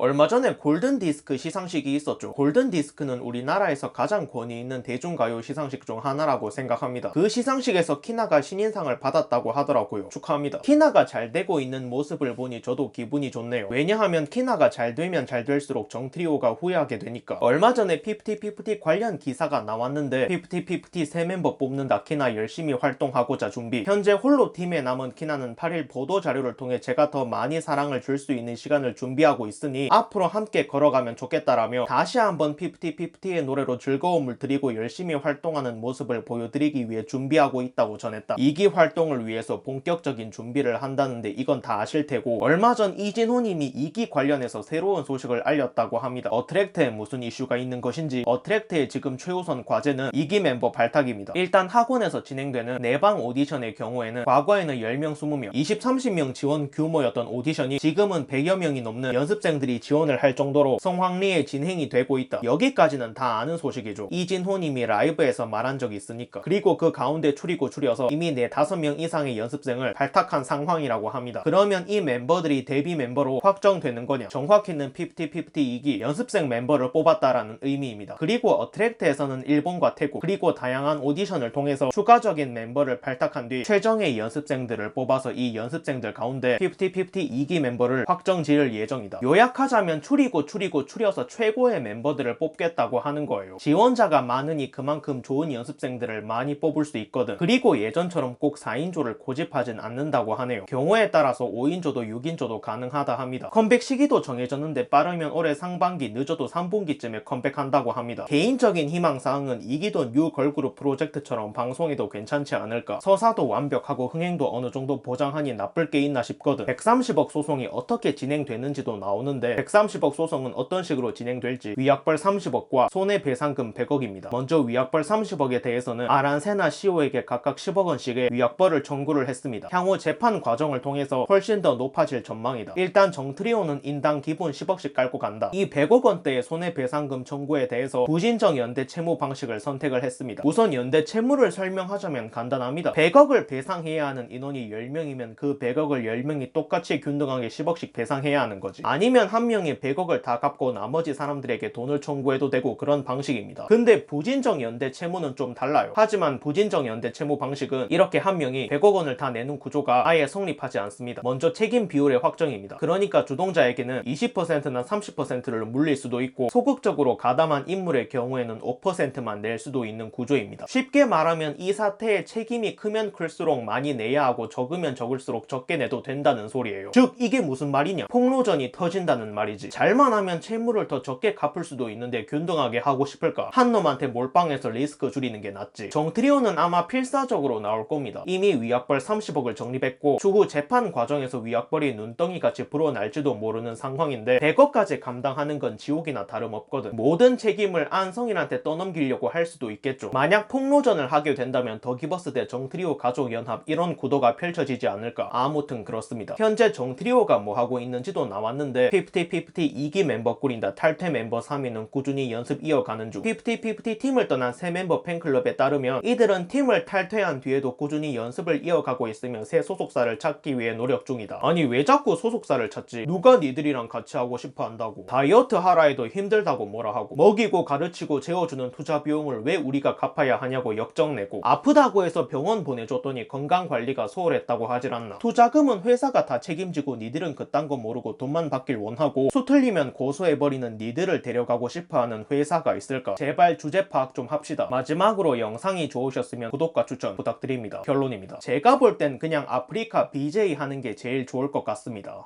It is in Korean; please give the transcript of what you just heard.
얼마 전에 골든 디스크 시상식이 있었죠. 골든 디스크는 우리나라에서 가장 권위 있는 대중가요 시상식 중 하나라고 생각합니다. 그 시상식에서 키나가 신인상을 받았다고 하더라고요. 축하합니다. 키나가 잘 되고 있는 모습을 보니 저도 기분이 좋네요. 왜냐하면 키나가 잘 되면 잘 될수록 정트리오가 후회하게 되니까. 얼마 전에 피프티피프티 관련 기사가 나왔는데 피프티피프티 새 멤버 뽑는다 키나 열심히 활동하고자 준비. 현재 홀로 팀에 남은 키나는 8일 보도 자료를 통해 제가 더 많이 사랑을 줄 수 있는 시간을 준비하고 있으니 앞으로 함께 걸어가면 좋겠다라며 다시 한번 피프티피프티의 노래로 즐거움을 드리고 열심히 활동하는 모습을 보여드리기 위해 준비하고 있다고 전했다. 2기 활동을 위해서 본격적인 준비를 한다는데 이건 다 아실 테고 얼마 전 이진호님이 2기 관련해서 새로운 소식을 알렸다고 합니다. 어트랙트에 무슨 이슈가 있는 것인지 어트랙트의 지금 최우선 과제는 2기 멤버 발탁입니다. 일단 학원에서 진행되는 내방 오디션의 경우에는 과거에는 10명, 20명, 20, 30명 지원 규모였던 오디션이 지금은 100여 명이 넘는 연습생들이 지원을 할 정도로 성황리에 진행이 되고 있다. 여기까지는 다 아는 소식이죠. 이진호님이 라이브에서 말한 적이 있으니까. 그리고 그 가운데 추리고 추려서 이미 4, 5명 이상의 연습생을 발탁한 상황이라고 합니다. 그러면 이 멤버들이 데뷔 멤버로 확정되는 거냐? 정확히는 50-50 2기 연습생 멤버를 뽑았다라는 의미입니다. 그리고 어트랙트에서는 일본과 태국 그리고 다양한 오디션을 통해서 추가적인 멤버를 발탁한 뒤 최정의 연습생들을 뽑아서 이 연습생들 가운데 50-50 2기 멤버를 확정 지을 예정이다. 요약하 자면 추리고 추리고 추려서 최고의 멤버들을 뽑겠다고 하는 거예요. 지원자가 많으니 그만큼 좋은 연습생들을 많이 뽑을 수 있거든. 그리고 예전처럼 꼭 4인조를 고집하진 않는다고 하네요. 경우에 따라서 5인조도 6인조도 가능하다 합니다. 컴백 시기도 정해졌는데 빠르면 올해 상반기 늦어도 3분기쯤에 컴백한다고 합니다. 개인적인 희망사항은 2기도 뉴 걸그룹 프로젝트처럼 방송에도 괜찮지 않을까. 서사도 완벽하고 흥행도 어느 정도 보장하니 나쁠 게 있나 싶거든. 130억 소송이 어떻게 진행되는지도 나오는데 130억 소송은 어떤 식으로 진행될지 위약벌 30억과 손해배상금 100억입니다. 먼저 위약벌 30억에 대해서는 아란세나 시오에게 각각 10억 원씩의 위약벌을 청구를 했습니다. 향후 재판 과정을 통해서 훨씬 더 높아질 전망이다. 일단 정트리오는 인당 기본 10억씩 깔고 간다. 이 100억 원대의 손해배상금 청구에 대해서 부진정 연대 채무 방식을 선택을 했습니다. 우선 연대 채무를 설명하자면 간단합니다. 100억을 배상해야 하는 인원이 10명이면 그 100억을 10명이 똑같이 균등하게 10억씩 배상해야 하는 거지. 아니면 한 명이 100억을 다 갚고 나머지 사람들에게 돈을 청구해도 되고 그런 방식입니다. 근데 부진정 연대 채무는 좀 달라요. 하지만 부진정 연대 채무 방식은 이렇게 한 명이 100억 원을 다 내는 구조가 아예 성립하지 않습니다. 먼저 책임 비율의 확정입니다. 그러니까 주동자에게는 20%나 30%를 물릴 수도 있고 소극적으로 가담한 인물의 경우에는 5%만 낼 수도 있는 구조입니다. 쉽게 말하면 이 사태의 책임이 크면 클수록 많이 내야 하고 적으면 적을수록 적게 내도 된다는 소리예요. 즉 이게 무슨 말이냐? 폭로전이 터진다는 말이지. 잘만 하면 채무를 더 적게 갚을 수도 있는데 균등하게 하고 싶을까? 한 놈한테 몰빵해서 리스크 줄이는 게 낫지. 정트리오는 아마 필사적으로 나올 겁니다. 이미 위약벌 30억을 적립했고 추후 재판 과정에서 위약벌이 눈덩이 같이 불어날지도 모르는 상황인데 100억까지 감당하는 건 지옥이나 다름없거든. 모든 책임을 안성인한테 떠넘기려고 할 수도 있겠죠. 만약 폭로전을 하게 된다면 더기버스 대 정트리오 가족 연합 이런 구도가 펼쳐지지 않을까. 아무튼 그렇습니다. 현재 정트리오가 뭐 하고 있는지도 나왔는데 50-50 2기 멤버 꾸린다 탈퇴 멤버 3위는 꾸준히 연습 이어가는 중 50-50 팀을 떠난 새 멤버 팬클럽에 따르면 이들은 팀을 탈퇴한 뒤에도 꾸준히 연습을 이어가고 있으며 새 소속사를 찾기 위해 노력 중이다. 아니 왜 자꾸 소속사를 찾지? 누가 니들이랑 같이 하고 싶어 한다고? 다이어트 하라 해도 힘들다고 뭐라 하고 먹이고 가르치고 재워주는 투자 비용을 왜 우리가 갚아야 하냐고 역정내고 아프다고 해서 병원 보내줬더니 건강관리가 소홀했다고 하질 않나 투자금은 회사가 다 책임지고 니들은 그딴 거 모르고 돈만 받길 원하고 수 틀리면 고소해버리는 니들을 데려가고 싶어하는 회사가 있을까? 제발 주제 파악 좀 합시다. 마지막으로 영상이 좋으셨으면 구독과 추천 부탁드립니다. 결론입니다. 제가 볼 땐 그냥 아프리카 BJ 하는 게 제일 좋을 것 같습니다